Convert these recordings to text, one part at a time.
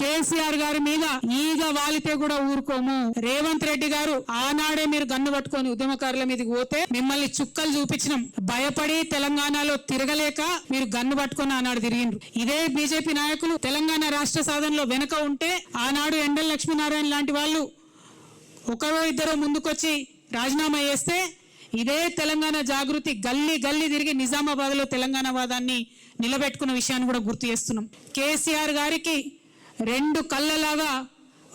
కేసీఆర్ గారి మీద ఈగ వాలితే కూడా ఊరుకోము. రేవంత్ రెడ్డి గారు ఆనాడే మీరు గన్ను పట్టుకొని ఉద్యమకారుల మీదకి పోతే మిమ్మల్ని చుక్కలు చూపించినాం. భయపడి తెలంగాణలో తిరగలేక మీరు గన్ను పట్టుకొని ఆనాడు తిరిగిండ్రు. ఇదే బీజేపీ నాయకులు తెలంగాణ రాష్ట్ర సాధనలో వెనక ఉంటే ఆనాడు ఎండల లక్ష్మీనారాయణ లాంటి వాళ్ళు ఒకరో ఇద్దరు ముందుకొచ్చి రాజీనామా చేస్తే ఇదే తెలంగాణ జాగృతి గల్లీ గల్లీ తిరిగి నిజామాబాద్లో తెలంగాణ వాదాన్ని నిలబెట్టుకున్న విషయాన్ని కూడా గుర్తు చేస్తున్నాం. కేసీఆర్ గారికి రెండు కళ్ళలాగా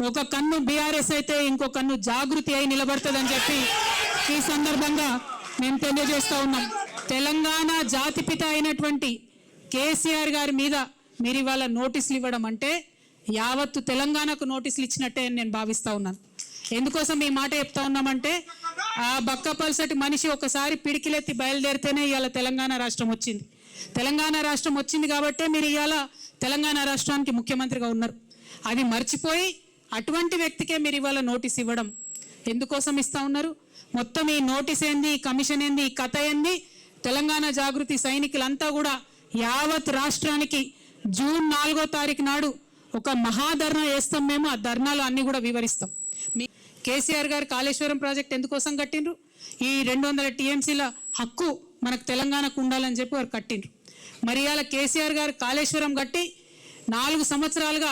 ఒక కన్ను బీఆర్ఎస్ అయితే ఇంకో కన్ను జాగృతి అయి నిలబడుతుందని చెప్పి ఈ సందర్భంగా మేము తెలియజేస్తూ ఉన్నాం. తెలంగాణ జాతిపిత అయినటువంటి కేసీఆర్ గారి మీద మీరు ఇవాళ నోటీసులు ఇవ్వడం అంటే యావత్తు తెలంగాణకు నోటీసులు ఇచ్చినట్టే అని నేను భావిస్తూ ఉన్నాను. ఎందుకోసం ఈ మాట చెప్తా ఉన్నామంటే ఆ బక్కపల్సటి మనిషి ఒకసారి పిడికిలెత్తి బయలుదేరితేనే ఇవాళ తెలంగాణ రాష్ట్రం వచ్చింది. తెలంగాణ రాష్ట్రం వచ్చింది కాబట్టే మీరు ఇవాళ తెలంగాణ రాష్ట్రానికి ముఖ్యమంత్రిగా ఉన్నారు. అది మర్చిపోయి అటువంటి వ్యక్తికే మీరు ఇవాళ నోటీస్ ఇవ్వడం ఎందుకోసం ఇస్తా ఉన్నారు? మొత్తం ఈ నోటీస్ ఏంది ఈ కమిషన్ ఏంది ఈ కథ ఏంది? తెలంగాణ జాగృతి సైనికులంతా కూడా యావత్ రాష్ట్రానికి జూన్ నాలుగో తారీఖు నాడు ఒక మహాధర్నా వేస్తాం మేము ఆ ధర్నాలు అన్నీ కూడా వివరిస్తాం. మీ కేసీఆర్ గారు కాళేశ్వరం ప్రాజెక్ట్ ఎందుకోసం కట్టిండ్రు? ఈ రెండు వందల టీఎంసీల హక్కు మనకు తెలంగాణకు ఉండాలని చెప్పి వారు కట్టిండ్రు. మరి అలా కేసీఆర్ గారు కాళేశ్వరం కట్టి నాలుగు సంవత్సరాలుగా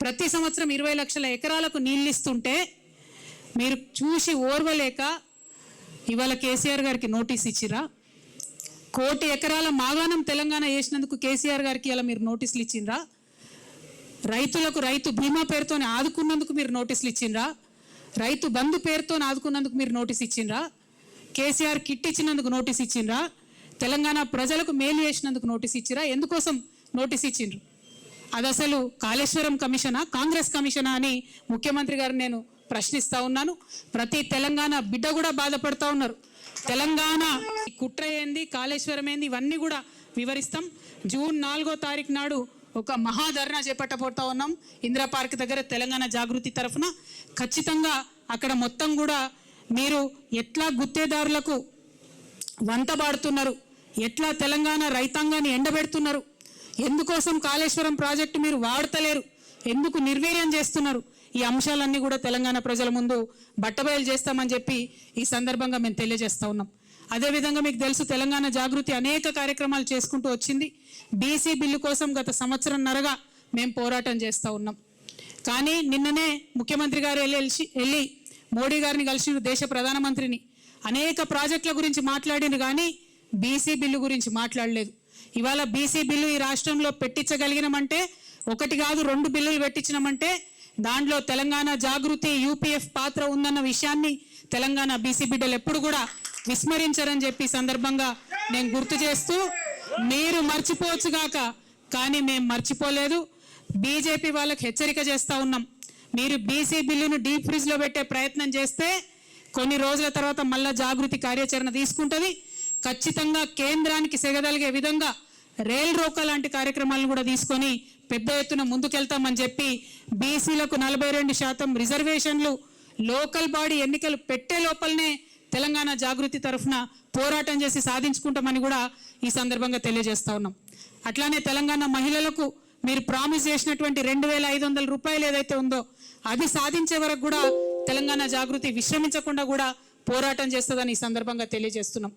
ప్రతి సంవత్సరం ఇరవై లక్షల ఎకరాలకు నీళ్ళు ఇస్తుంటే మీరు చూసి ఓర్వలేక ఇవాళ కేసీఆర్ గారికి నోటీస్ ఇచ్చిరా? కోటి ఎకరాల మాగాణం తెలంగాణ చేసినందుకు కేసీఆర్ గారికి ఇలా మీరు నోటీసులు ఇచ్చిండ్రా రైతులకు రైతు బీమా పేరుతోనే ఆదుకున్నందుకు మీరు నోటీసులు ఇచ్చిండ్రా రైతు బంధు పేరుతో ఆదుకున్నందుకు మీరు నోటీస్ ఇచ్చిండ్రా కేసీఆర్ కిట్ ఇచ్చినందుకు నోటీస్ ఇచ్చిండ్రా తెలంగాణ ప్రజలకు మేలు చేసినందుకు నోటీస్ ఇచ్చిరా? ఎందుకోసం నోటీస్ ఇచ్చిండ్రు? అది అసలు కాళేశ్వరం కమిషనా కాంగ్రెస్ కమిషనా అని ముఖ్యమంత్రి గారు నేను ప్రశ్నిస్తూ ఉన్నాను. ప్రతి తెలంగాణ బిడ్డ కూడా బాధపడుతూ ఉన్నారు. తెలంగాణ కుట్ర ఏంది కాళేశ్వరం ఏంది ఇవన్నీ కూడా వివరిస్తాం. జూన్ నాలుగో తారీఖు నాడు ఒక మహాధర్నా చేపట్టబోతా ఉన్నాం. ఇందిరా పార్క్ దగ్గర తెలంగాణ జాగృతి తరఫున. ఖచ్చితంగా అక్కడ మొత్తం కూడా మీరు ఎట్లా గుత్తేదారులకు వంతబాడుతున్నారు ఎట్లా తెలంగాణ రైతాంగాన్ని ఎండబెడుతున్నారు? ఎందుకోసం కాళేశ్వరం ప్రాజెక్టు మీరు వాడతలేరు? ఎందుకు నిర్వీర్యం చేస్తున్నారు? ఈ అంశాలన్నీ కూడా తెలంగాణ ప్రజల ముందు బట్టబయలు చేస్తామని చెప్పి ఈ సందర్భంగా మేము తెలియజేస్తా ఉన్నాం. అదేవిధంగా మీకు తెలుసు తెలంగాణ జాగృతి అనేక కార్యక్రమాలు చేసుకుంటూ వచ్చింది. బీసీ బిల్లు కోసం గత సంవత్సరంన్నరగా మేము పోరాటం చేస్తూ ఉన్నాం. కానీ నిన్ననే ముఖ్యమంత్రి గారు వెళ్ళి వెళ్ళి మోడీ గారిని కలిసి దేశ ప్రధానమంత్రిని. అనేక ప్రాజెక్టుల గురించి మాట్లాడింది కానీ బీసీ బిల్లు గురించి మాట్లాడలేదు. ఇవాళ బీసీ బిల్లు ఈ రాష్ట్రంలో పెట్టించగలిగినామంటే ఒకటి కాదు రెండు బిల్లులు పెట్టించినామంటే దాంట్లో తెలంగాణ జాగృతి యూపీఎఫ్ పాత్ర ఉందన్న విషయాన్ని తెలంగాణ బీసీ బిడ్డలు ఎప్పుడు కూడా విస్మరించరని చెప్పి సందర్భంగా నేను గుర్తు చేస్తూ మీరు మర్చిపోవచ్చుగాక కానీ మేము మర్చిపోలేదు. బీజేపీ వాళ్ళకి హెచ్చరిక చేస్తా ఉన్నాం. మీరు బీసీ బిల్లును డీప్ ఫ్రిజ్లో పెట్టే ప్రయత్నం చేస్తే కొన్ని రోజుల తర్వాత మళ్ళా జాగృతి కార్యాచరణ తీసుకుంటుంది. ఖచ్చితంగా కేంద్రానికి సెగదలిగే విధంగా రైల్ రోకా లాంటి కార్యక్రమాలను కూడా తీసుకొని పెద్ద ఎత్తున ముందుకెళ్తామని చెప్పి బీసీలకు నలభై రెండు శాతం రిజర్వేషన్లు లోకల్ బాడీ ఎన్నికలు పెట్టే లోపలనే తెలంగాణ జాగృతి తరఫున పోరాటం చేసి సాధించుకుంటామని కూడా ఈ సందర్భంగా తెలియజేస్తా ఉన్నాం. అట్లానే తెలంగాణ మహిళలకు మీరు ప్రామిస్ చేసినటువంటి రెండు వేల ఐదు వందల రూపాయలు ఏదైతే ఉందో అది సాధించే వరకు కూడా తెలంగాణ జాగృతి విశ్రమించకుండా కూడా పోరాటం చేస్తుందని ఈ సందర్భంగా తెలియజేస్తున్నాం.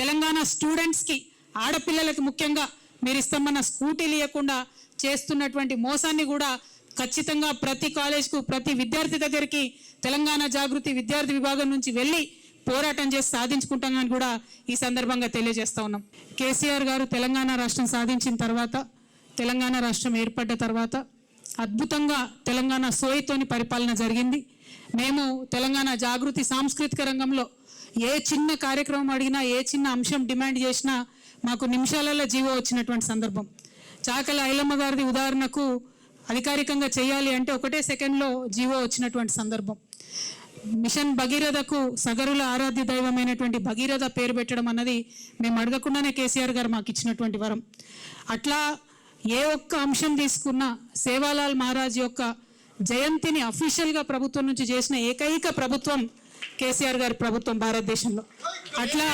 తెలంగాణ స్టూడెంట్స్కి ఆడపిల్లలకు ముఖ్యంగా మీరు ఇస్తామన్న స్కూటీలు ఇవ్వకుండా చేస్తున్నటువంటి మోసాన్ని కూడా ఖచ్చితంగా ప్రతి కాలేజ్కు ప్రతి విద్యార్థి దగ్గరికి తెలంగాణ జాగృతి విద్యార్థి విభాగం నుంచి వెళ్ళి పోరాటం చేసి సాధించుకుంటామని కూడా ఈ సందర్భంగా తెలియజేస్తా ఉన్నాం. కేసీఆర్ గారు తెలంగాణ రాష్ట్రం సాధించిన తర్వాత తెలంగాణ రాష్ట్రం ఏర్పడ్డ తర్వాత అద్భుతంగా తెలంగాణ సోయితోని పరిపాలన జరిగింది. మేము తెలంగాణ జాగృతి సాంస్కృతిక రంగంలో ఏ చిన్న కార్యక్రమం అడిగినా ఏ చిన్న అంశం డిమాండ్ చేసినా మాకు నిమిషాలలో జీవో వచ్చినటువంటి సందర్భం. చాకల ఐలమ్మ గారిది ఉదాహరణకు అధికారికంగా చేయాలి అంటే ఒకటే సెకండ్లో జీవో వచ్చినటువంటి సందర్భం. మిషన్ భగీరథకు సగరుల ఆరాధ్య దైవమైనటువంటి భగీరథ పేరు పెట్టడం అన్నది మేము అడగకుండానే కేసీఆర్ గారు మాకు ఇచ్చినటువంటి వరం. అట్లా ఏ ఒక్క అంశం తీసుకున్నా సేవాలాల్ మహారాజ్ యొక్క జయంతిని అఫీషియల్గా ప్రభుత్వం నుంచి చేసిన ఏకైక ప్రభుత్వం కేసీఆర్ గారి ప్రభుత్వం భారతదేశంలో. అట్లా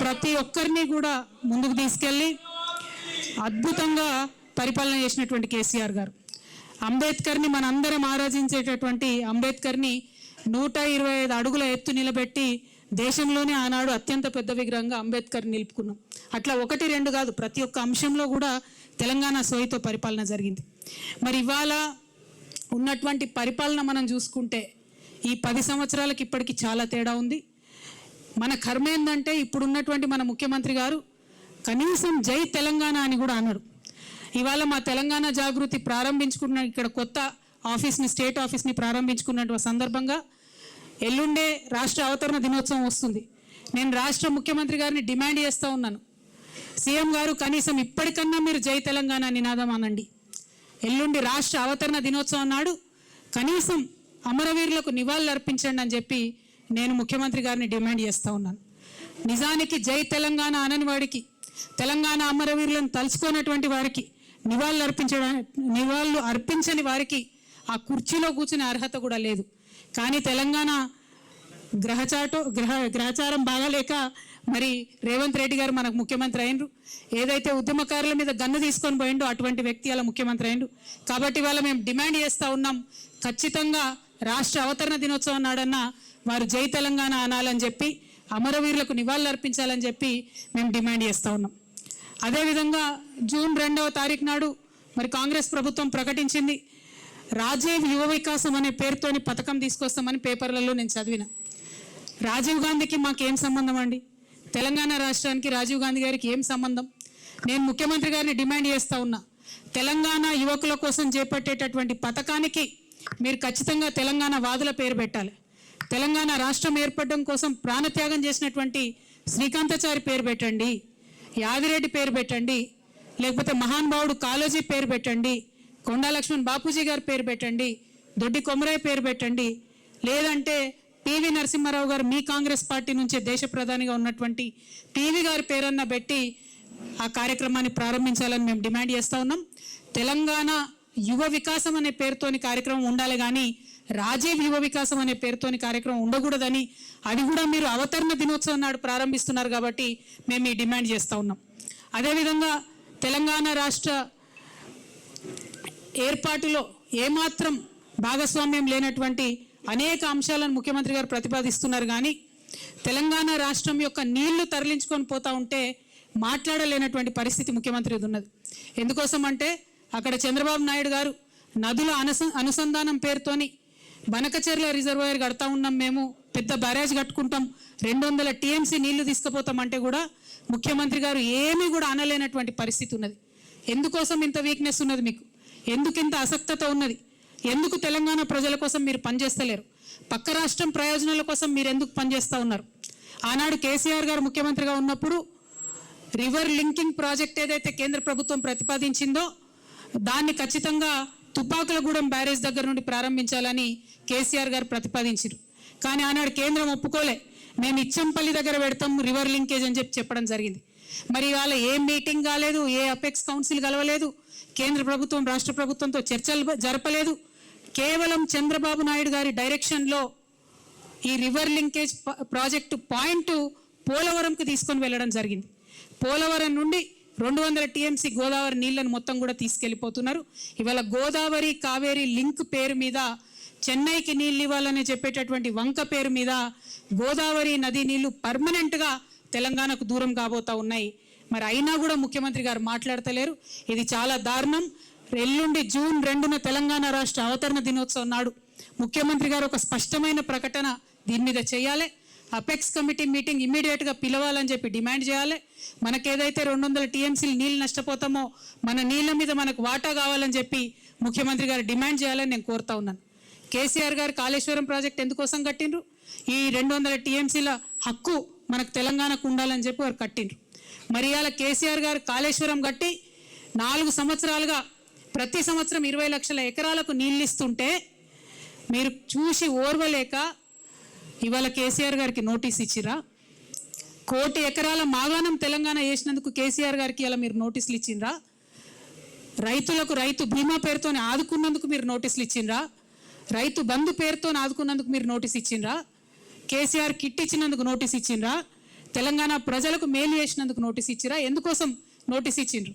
ప్రతి ఒక్కరిని కూడా ముందుకు తీసుకెళ్ళి అద్భుతంగా పరిపాలన చేసినటువంటి కేసీఆర్ గారు. అంబేద్కర్ని మనందరం ఆరాధించేటటువంటి అంబేద్కర్ని నూట ఇరవై ఐదు అడుగుల ఎత్తు నిలబెట్టి దేశంలోనే ఆనాడు అత్యంత పెద్ద విగ్రహంగా అంబేద్కర్ నిలుపుకున్నాం. అట్లా ఒకటి రెండు కాదు ప్రతి ఒక్క అంశంలో కూడా తెలంగాణ సోయితో పరిపాలన జరిగింది. మరి ఇవాళ ఉన్నటువంటి పరిపాలన మనం చూసుకుంటే ఈ పది సంవత్సరాలకి ఇప్పటికి చాలా తేడా ఉంది. మన కర్మ ఏంటంటే ఇప్పుడు ఉన్నటువంటి మన ముఖ్యమంత్రి గారు కనీసం జై తెలంగాణ అని కూడా అన్నాడు. ఇవాళ మా తెలంగాణ జాగృతి ప్రారంభించుకున్న ఇక్కడ కొత్త ఆఫీస్ని స్టేట్ ఆఫీస్ని ప్రారంభించుకున్నటువంటి సందర్భంగా ఎల్లుండే రాష్ట్ర అవతరణ దినోత్సవం వస్తుంది. నేను రాష్ట్ర ముఖ్యమంత్రి గారిని డిమాండ్ చేస్తూ ఉన్నాను. సీఎం గారు కనీసం ఇప్పటికన్నా మీరు జై తెలంగాణ నినాదం అనండి. ఎల్లుండి రాష్ట్ర అవతరణ దినోత్సవం నాడు కనీసం అమరవీరులకు నివాళులు అర్పించండి అని చెప్పి నేను ముఖ్యమంత్రి గారిని డిమాండ్ చేస్తూ ఉన్నాను. నిజానికి జై తెలంగాణ అనని వాడికి తెలంగాణ అమరవీరులను తలుచుకున్నటువంటి వారికి నివాళులు అర్పించడా నివాళులు అర్పించని వారికి ఆ కుర్చీలో కూర్చునే అర్హత కూడా లేదు. కానీ తెలంగాణ గ్రహచాటో గ్రహ గ్రహచారం బాగాలేక మరి రేవంత్ రెడ్డి గారు మనకు ముఖ్యమంత్రి అయినరు. ఏదైతే ఉద్యమకారుల మీద గన్ను తీసుకొని పోయిండో అటువంటి వ్యక్తి అలా ముఖ్యమంత్రి అయినరు. కాబట్టి వాళ్ళ మేము డిమాండ్ చేస్తూ ఉన్నాం. ఖచ్చితంగా రాష్ట్ర అవతరణ దినోత్సవం నాడన్నా వారు జై తెలంగాణ అనాలని చెప్పి అమరవీరులకు నివాళులు అర్పించాలని చెప్పి మేము డిమాండ్ చేస్తూ ఉన్నాం. అదేవిధంగా జూన్ రెండవ తారీఖు నాడు మరి కాంగ్రెస్ ప్రభుత్వం ప్రకటించింది. రాజీవ్ యువ వికాసం అనే పేరుతోని పథకం తీసుకొస్తామని పేపర్లలో నేను చదివిన. రాజీవ్ గాంధీకి మాకేం సంబంధం అండి? తెలంగాణ రాష్ట్రానికి రాజీవ్ గాంధీ గారికి ఏం సంబంధం? నేను ముఖ్యమంత్రి గారిని డిమాండ్ చేస్తా ఉన్నా. తెలంగాణ యువకుల కోసం చేపట్టేటటువంటి పథకానికి మీరు ఖచ్చితంగా తెలంగాణ వాదుల పేరు పెట్టాలి. తెలంగాణ రాష్ట్రం ఏర్పడడం కోసం ప్రాణత్యాగం చేసినటువంటి శ్రీకాంతాచారి పేరు పెట్టండి. యాదిరెడ్డి పేరు పెట్టండి. లేకపోతే మహానుభావుడు కాళోజీ పేరు పెట్టండి. కొండా లక్ష్మణ్ బాపూజీ గారి పేరు పెట్టండి. దొడ్డి కొమరాయ్ పేరు పెట్టండి. లేదంటే పివి నరసింహారావు గారు మీ కాంగ్రెస్ పార్టీ నుంచే దేశ ప్రధానిగా ఉన్నటువంటి పివి గారి పేరన్న పెట్టి ఆ కార్యక్రమాన్ని ప్రారంభించాలని మేము డిమాండ్ చేస్తూ ఉన్నాం. తెలంగాణ యువ వికాసం అనే పేరుతోని కార్యక్రమం ఉండాలి కానీ రాజీవ్ యువ వికాసం అనే పేరుతోని కార్యక్రమం ఉండకూడదని అది కూడా మీరు అవతరణ దినోత్సవం నాడు ప్రారంభిస్తున్నారు కాబట్టి మేము ఈ డిమాండ్ చేస్తూ ఉన్నాం. అదేవిధంగా తెలంగాణ రాష్ట్ర ఏర్పాటులో ఏమాత్రం భాగస్వామ్యం లేనటువంటి అనేక అంశాలను ముఖ్యమంత్రి గారు ప్రతిపాదిస్తున్నారు కానీ తెలంగాణ రాష్ట్రం యొక్క నీళ్ళు తరలించుకొని పోతా ఉంటే మాట్లాడలేనటువంటి పరిస్థితి ముఖ్యమంత్రి ఉన్నది. ఎందుకోసం అంటే అక్కడ చంద్రబాబు నాయుడు గారు నదుల అనుస అనుసంధానం పేరుతోని బనకచెర్ల రిజర్వాయర్ కడతా ఉన్నాం మేము పెద్ద బ్యారేజ్ కట్టుకుంటాం రెండు వందల టీఎంసీ నీళ్ళు తీసుకుపోతామంటే కూడా ముఖ్యమంత్రి గారు ఏమీ కూడా అనలేనటువంటి పరిస్థితి ఉన్నది. ఎందుకోసం ఇంత వీక్నెస్ ఉన్నది మీకు? ఎందుకు ఇంత అసక్తత ఉన్నది? ఎందుకు తెలంగాణ ప్రజల కోసం మీరు పనిచేస్తలేరు? పక్క రాష్ట్రం ప్రయోజనాల కోసం మీరు ఎందుకు పనిచేస్తూ ఉన్నారు? ఆనాడు కేసీఆర్ గారు ముఖ్యమంత్రిగా ఉన్నప్పుడు రివర్ లింకింగ్ ప్రాజెక్ట్ ఏదైతే కేంద్ర ప్రభుత్వం ప్రతిపాదించిందో దాన్ని ఖచ్చితంగా తుపాకులగూడెం బ్యారేజ్ దగ్గర నుండి ప్రారంభించాలని కేసీఆర్ గారు ప్రతిపాదించారు కానీ ఆనాడు కేంద్రం ఒప్పుకోలే. మేము ఇచ్చంపల్లి దగ్గర పెడతాం రివర్ లింకేజ్ అని చెప్పి చెప్పడం జరిగింది. మరి ఇవాళ ఏ మీటింగ్ కాలేదు ఏ అపెక్స్ కౌన్సిల్ కలవలేదు కేంద్ర ప్రభుత్వం రాష్ట్ర ప్రభుత్వంతో చర్చలు జరపలేదు. కేవలం చంద్రబాబు నాయుడు గారి డైరెక్షన్లో ఈ రివర్ లింకేజ్ ప్రాజెక్టు పాయింట్ పోలవరంకి తీసుకొని వెళ్ళడం జరిగింది. పోలవరం నుండి రెండు వందల టీఎంసీ గోదావరి నీళ్ళను మొత్తం కూడా తీసుకెళ్ళిపోతున్నారు. ఇవాళ గోదావరి కావేరి లింక్ పేరు మీద చెన్నైకి నీళ్ళు ఇవ్వాలని చెప్పేటటువంటి వంక పేరు మీద గోదావరి నది నీళ్ళు పర్మనెంట్గా తెలంగాణకు దూరం కాబోతా ఉన్నాయి. మరి అయినా కూడా ముఖ్యమంత్రి గారు మాట్లాడతలేరు. ఇది చాలా దారుణం. ఎల్లుండి జూన్ రెండున తెలంగాణ రాష్ట్ర అవతరణ దినోత్సవం నాడు ముఖ్యమంత్రి గారు ఒక స్పష్టమైన ప్రకటన దీని మీద చేయాలి. అపెక్స్ కమిటీ మీటింగ్ ఇమీడియట్గా పిలవాలని చెప్పి డిమాండ్ చేయాలి. మనకేదైతే రెండు వందల టీఎంసీలు నీళ్ళు నష్టపోతామో మన నీళ్ళ మీద మనకు వాటా కావాలని చెప్పి ముఖ్యమంత్రి గారు డిమాండ్ చేయాలని నేను కోరుతా ఉన్నాను. కేసీఆర్ గారు కాళేశ్వరం ప్రాజెక్ట్ ఎందుకోసం కట్టిండ్రు? ఈ రెండు వందల టీఎంసీల హక్కు మనకు తెలంగాణకు ఉండాలని చెప్పి వారు కట్టిండ్రు. మరి ఇవాళ కేసీఆర్ గారు కాళేశ్వరం కట్టి నాలుగు సంవత్సరాలుగా ప్రతి సంవత్సరం ఇరవై లక్షల ఎకరాలకు నీళ్ళు ఇస్తుంటే మీరు చూసి ఓర్వలేక ఇవాళ కేసీఆర్ గారికి నోటీస్ ఇచ్చిరా? కోటి ఎకరాల మాగాణం తెలంగాణ వేసినందుకు కేసీఆర్ గారికి ఇలా మీరు నోటీసులు ఇచ్చిండ్రా రైతులకు రైతు బీమా పేరుతోనే ఆదుకున్నందుకు మీరు నోటీసులు ఇచ్చిండ్రా రైతు బంధు పేరుతో ఆదుకున్నందుకు మీరు నోటీస్ ఇచ్చిండ్రా కేసీఆర్ కిట్ ఇచ్చినందుకు నోటీస్ ఇచ్చిండ్రా తెలంగాణ ప్రజలకు మేలు చేసినందుకు నోటీస్ ఇచ్చిరా? ఎందుకోసం నోటీస్ ఇచ్చిండ్రు